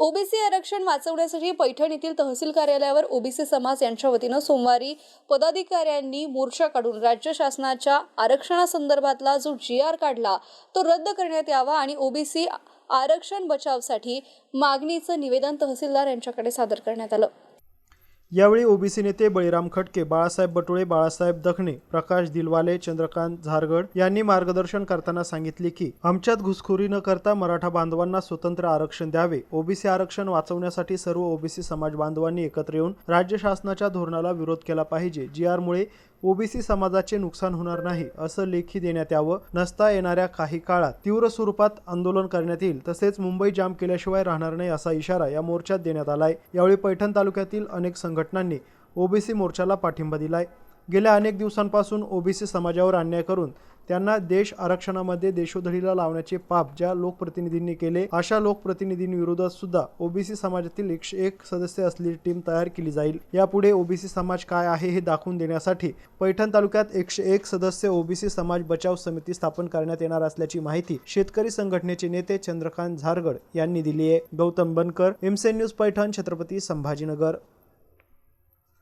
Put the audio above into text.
OBC आरक्षण वाचवण्यासाठी पैठण येथील तहसील कार्यालयावर ओबीसी समाज यांच्या वतीनं सोमवारी पदाधिकाऱ्यांनी मोर्चा काढून राज्य शासनाच्या आरक्षणासंदर्भातला जो जी आर काढला तो रद्द करण्यात यावा आणि ओबीसी आरक्षण बचावसाठी मागणीचं निवेदन तहसीलदार यांच्याकडे सादर करण्यात आलं. यावेळी ओबीसी नेते बळीराम खटके बाळासाहेब बटुळे बाळासाहेब दखणे प्रकाश दिलवाले चंद्रकांत झारगड यांनी मार्गदर्शन करताना सांगितले की आमच्यात घुसखोरी न करता मराठा बांधवांना स्वतंत्र आरक्षण द्यावे. ओबीसी आरक्षण वाचवण्यासाठी सर्व ओबीसी समाज बांधवांनी एकत्र येऊन राज्य शासनाच्या धोरणाला विरोध केला पाहिजे. जी आरमुळे ओबीसी समाजाचे नुकसान होणार नाही असं लेखी देण्यात यावं. नसता येणाऱ्या काही काळात तीव्र स्वरूपात आंदोलन करण्यात येईल. तसेच मुंबई जाम केल्याशिवाय राहणार नाही असा इशारा या मोर्चात देण्यात आलाय. यावेळी पैठण तालुक्यातील अनेक संघ संघटनांनी ओबीसी मोर्चाला पाठिंबा दिलाय. गेल्या अनेक दिवसांपासून ओबीसी समाजावर अन्याय करून त्यांना देश आरक्षणामध्ये देशोधडीला लावण्याचे पाप ज्या लोकप्रतिनिधींनी केले अशा लोकप्रतिनिधींविरोधात सुद्धा ओबीसी समाजातील एकशे एक सदस्य असलेली टीम तयार केली जाईल. यापुढे ओबीसी समाज काय आहे हे दाखवून देण्यासाठी पैठण तालुक्यात एकशे एक सदस्य ओबीसी समाज बचाव समिती स्थापन करण्यात येणार असल्याची माहिती शेतकरी संघटनेचे नेते चंद्रकांत झारगड यांनी दिली आहे. गौतम बनकर एमसेन न्यूज पैठण छत्रपती संभाजीनगर.